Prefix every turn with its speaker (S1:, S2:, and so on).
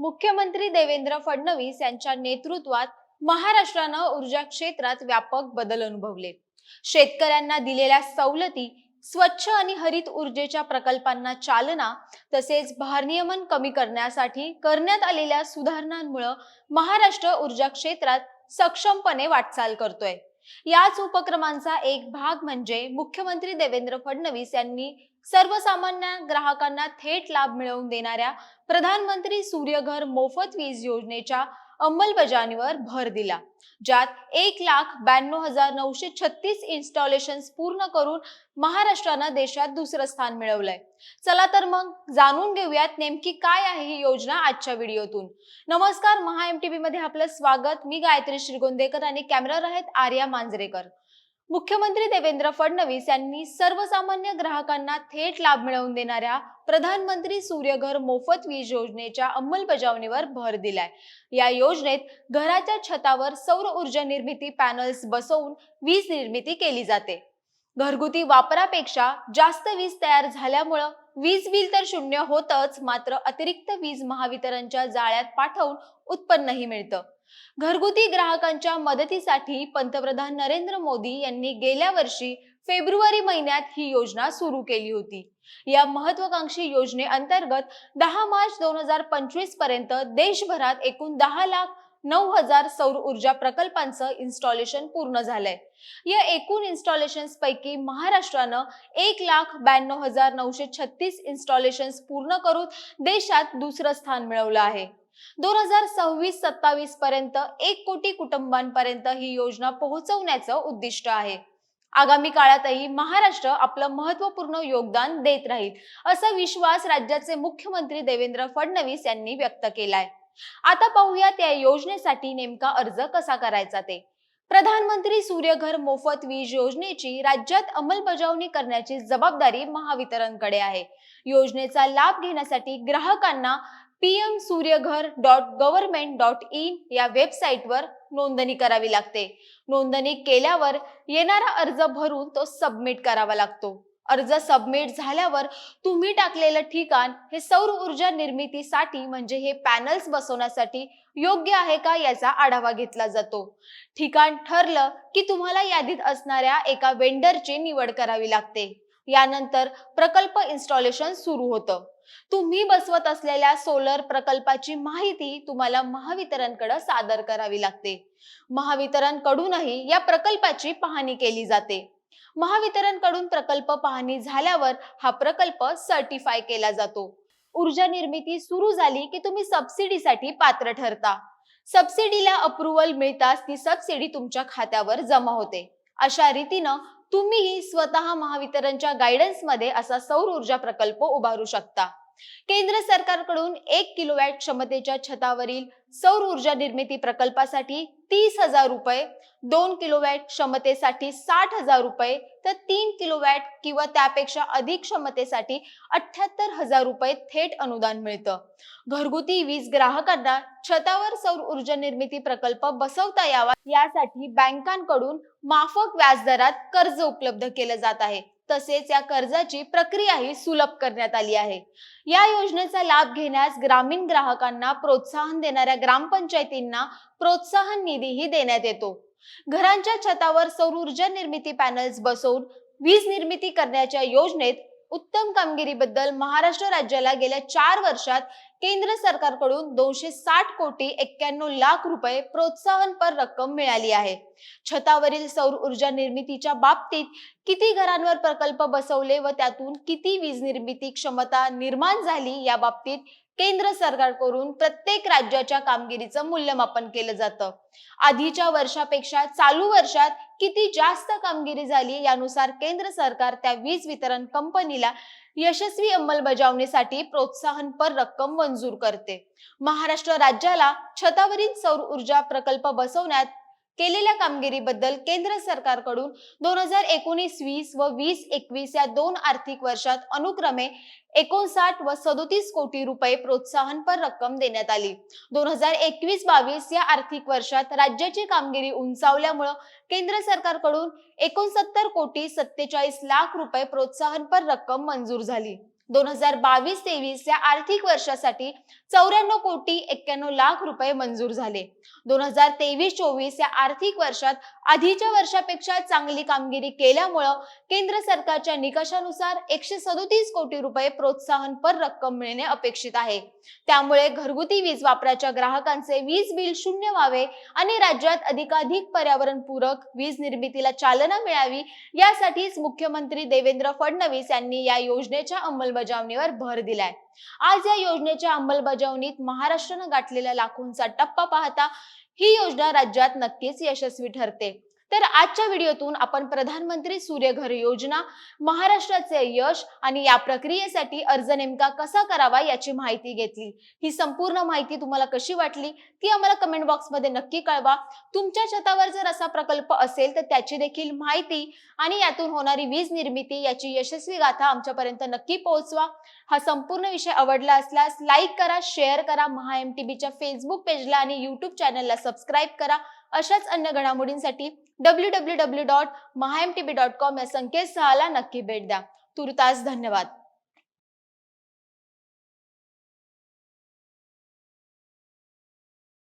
S1: मुख्यमंत्री देवेंद्र फडणवीस यांच्या नेतृत्वात महाराष्ट्रानं ऊर्जा क्षेत्रात व्यापक बदल अनुभवले. शेतकऱ्यांना दिलेल्या सवलती स्वच्छ आणि हरित ऊर्जेच्या प्रकल्पांना चालना तसेच भारनियमन कमी करण्यासाठी करण्यात आलेल्या सुधारणांमुळे महाराष्ट्र ऊर्जा क्षेत्रात सक्षमपणे वाटचाल करतोय. याच उपक्रमांचा एक भाग म्हणजे मुख्यमंत्री देवेंद्र फडणवीस यांनी सर्वसामान्य ग्राहकांना थेट लाभ मिळवून देणाऱ्या प्रधानमंत्री सूर्यघर मोफत वीज योजनेच्या अंमलबजावणीवर भर दिला. ज्यात एक लाख ब्याण्णव हजार नऊशे छत्तीस इन्स्टॉलेशन पूर्ण करून महाराष्ट्रानं देशात दुसरं स्थान मिळवलंय. चला तर मग जाणून घेऊयात नेमकी काय आहे ही योजना आजच्या व्हिडिओतून. नमस्कार महा एम टी मध्ये आपलं स्वागत. मी गायत्री श्रीगोंदेकर आणि कॅमेरावर आहेत आर्या मांजरेकर. मुख्यमंत्री देवेंद्र फडणवीस यांनी सर्वसामान्य ग्राहकांना थेट लाभ मिळवून देणाऱ्या प्रधानमंत्री सूर्यघर मोफत वीज योजनेच्या अंमलबजावणीवर भर दिलाय. या योजनेत घराच्या छतावर सौर ऊर्जा निर्मिती पॅनल्स बसवून वीज निर्मिती केली जाते. घरगुती वापरापेक्षा जास्त वीज तयार झाल्यामुळं वीज बिल तर शून्य होतच मात्र अतिरिक्त वीज महावितरणच्या जाळ्यात पाठवून उत्पन्नही मिळतं. घरगुती ग्राहकांच्या मदतीसाठी पंतप्रधान नरेंद्र मोदी यांनी गेल्या वर्षी फेब्रुवारी महिन्यात ही योजना सुरू केली होती. या महत्वाकांक्षी योजनेअंतर्गत दहा मार्च दोन हजार पंचवीसपर्यंत देशभरात एकूण दहा लाख नऊ हजार सौर ऊर्जा प्रकल्पांचं इन्स्टॉलेशन पूर्ण झालंय. या एकूण इन्स्टॉलेशन पैकी महाराष्ट्रानं एक लाख ब्याण्णव हजार नऊशे छत्तीस इन्स्टॉलेशन पूर्ण करून देशात दुसरं स्थान मिळवलं आहे. दोन हजार सव्वीस सत्तावीस पर्यंत एक कोटी कुटुंबांपर्यंत ही योजना पोहोचवण्याचं उद्दिष्ट आहे. आगामी काळातही महाराष्ट्र आपलं महत्त्वपूर्ण योगदान देत राहील असा विश्वास राज्याचे मुख्यमंत्री देवेंद्र फडणवीस यांनी व्यक्त केलाय. आता पाहूया त्या योजनेसाठी नेमका अर्ज कसा करायचा ते. प्रधानमंत्री सूर्यघर मोफत वीज योजनेची राज्यात अंमलबजावणी करण्याची जबाबदारी महावितरणकडे आहे. योजनेचा लाभ घेण्यासाठी ग्राहकांना PM Suryaghar dot government dot in या वेबसाईटवर नोंदणी करावी लागते. नोंदणी केल्यावर येणारा अर्ज भरून तो सबमिट करावा लागतो. अर्ज सबमिट झाल्यावर तुम्ही टाकलेलं ठिकाण हे सौर ऊर्जा निर्मितीसाठी म्हणजे हे पॅनल्स बसवण्यासाठी योग्य आहे का याचा आढावा घेतला जातो. ठिकाण ठरलं की तुम्हाला यादीत असणाऱ्या एका वेंडरची निवड करावी लागते. यानंतर प्रकल्प इन्स्टॉलेशन सुरू होतं. तुम्ही बसवत असलेल्या सोलर प्रकल्पाची माहिती तुम्हाला महावितरणकडे सादर करावी लागते. महावितरण कडूनही या प्रकल्पाची पाहणी केली जाते. महावितरणकडून प्रकल्प पाहणी झाल्यावर हा प्रकल्प सर्टिफाय केला जातो. ऊर्जा निर्मिती सुरू झाली की तुम्ही सबसिडीसाठी पात्र ठरता. सबसिडीला अप्रुव्हल मिळताच ती सबसिडी तुमच्या खात्यावर जमा होते. अशा रीतीनं तुम्हीही स्वतः महावितरणच्या गायडन्समध्ये असा सौर ऊर्जा प्रकल्प उभारू शकता. केंद्र सरकारकडून एक किलोवॅट क्षमतेच्या छतावरील सौर ऊर्जा निर्मिती प्रकल्पासाठी तीस हजार रुपये दोन किलोवॅट क्षमतेसाठी साठ हजार रुपये तर तीन किलोवॅट किंवा त्यापेक्षा अधिक क्षमतेसाठी अठ्याहत्तर हजार रुपये थेट अनुदान मिळतं. घरगुती वीज ग्राहकांना छतावर सौर ऊर्जा निर्मिती प्रकल्प बसवता यावा यासाठी बँकांकडून माफक व्याजदरात कर्ज उपलब्ध केलं जात आहे. तसेच या कर्जाची प्रक्रियाही सुलभ करण्यात आली आहे. या योजनेचा लाभ घेण्यास ग्रामीण ग्राहकांना प्रोत्साहन देणाऱ्या ग्रामपंचायतींना प्रोत्साहन निधीही देण्यात येतो. घरांच्या छतावर सौर ऊर्जा निर्मिती पॅनल्स बसवून वीज निर्मिती करण्याच्या योजनेत उत्तम कामगिरीबद्दल महाराष्ट्र राज्याला गेल्या चार वर्षात केंद्र सरकारकडून दोनशे साठ कोटी एक्क्याण्णव लाख रुपये प्रोत्साहनपर रक्कम मिळाली आहे. छतावरील सौर ऊर्जा निर्मितीच्या बाबतीत किती घरांवर प्रकल्प बसवले व त्यातून किती वीज निर्मिती क्षमता निर्माण झाली या बाबतीत केंद्र सरकारकडून प्रत्येक राज्याच्या कामगिरीचं मूल्यमापन केलं जातं. आधीच्या वर्षापेक्षा चालू वर्षात किती जास्त कामगिरी झाली यानुसार केंद्र सरकार त्या वीज वितरण कंपनीला यशस्वी अंमलबजावणीसाठी प्रोत्साहनपर रक्कम मंजूर करते. महाराष्ट्र राज्याला छतावरील सौर ऊर्जा प्रकल्प बसवण्यात केलेल्या कामगिरीबद्दल केंद्र सरकारकडून दोन हजार एकोणीस वीस व वीस एकवीस या दोन आर्थिक वर्षात अनुक्रमे एकोणसाठ व सदोतीस कोटी रुपये प्रोत्साहनपर रक्कम देण्यात आली. दोन हजार एकवीस बावीस या आर्थिक वर्षात राज्याची कामगिरी उंचावल्यामुळं केंद्र सरकारकडून एकोणसत्तर कोटी सत्तेचाळीस लाख रुपये प्रोत्साहनपर रक्कम मंजूर झाली. दोन हजार बावीस तेवीस या आर्थिक वर्षासाठी चौऱ्याण्णव कोटी एक्क्याण्णव लाख रुपये मंजूर झाले. दोन हजार तेवीस चोवीस या आर्थिक वर्षात आधीच्या वर्षापेक्षा चांगली कामगिरी केल्यामुळं केंद्र सरकारच्या निकषानुसार एकशे सदोतीस कोटी रुपये प्रोत्साहनपर रक्कम मिळणे अपेक्षित आहे. त्यामुळे घरगुती वीज वापराच्या ग्राहकांचे वीज बिल शून्य व्हावे आणि राज्यात अधिकाधिक पर्यावरणपूरक वीज निर्मितीला चालना मिळावी यासाठीच मुख्यमंत्री देवेंद्र फडणवीस यांनी या योजनेच्या अंमलबजावणी अंमलबजावणीवर भर दिलाय. आज या योजनेच्या अंमलबजावणीत महाराष्ट्रानं गाठलेला लाखोंचा टप्पा पाहता ही योजना राज्यात नक्कीच यशस्वी ठरते. तर आजच्या व्हिडिओतून आपण प्रधानमंत्री सूर्यघर योजना महाराष्ट्राचे यश आणि या प्रक्रियेसाठी अर्ज नेमका कसा करावा याची माहिती घेतली. ही संपूर्ण माहिती तुम्हाला कशी वाटली ती आम्हाला कमेंट बॉक्समध्ये नक्की कळवा. तुमच्या छतावर जर असा प्रकल्प असेल तर त्याची देखील माहिती आणि यातून होणारी वीज निर्मिती याची यशस्वी गाथा आमच्यापर्यंत नक्की पोहोचवा. हा संपूर्ण विषय आवडला असल्यास लाईक करा शेअर करा महा एम टी बीच्या फेसबुक पेजला आणि युट्यूब चॅनलला सबस्क्राईब करा. अशाच अन्य घडामोडींसाठी W W W dot MahaMTB dot com या संकेतस्थळाला नक्की भेट द्या. तुर्तास धन्यवाद.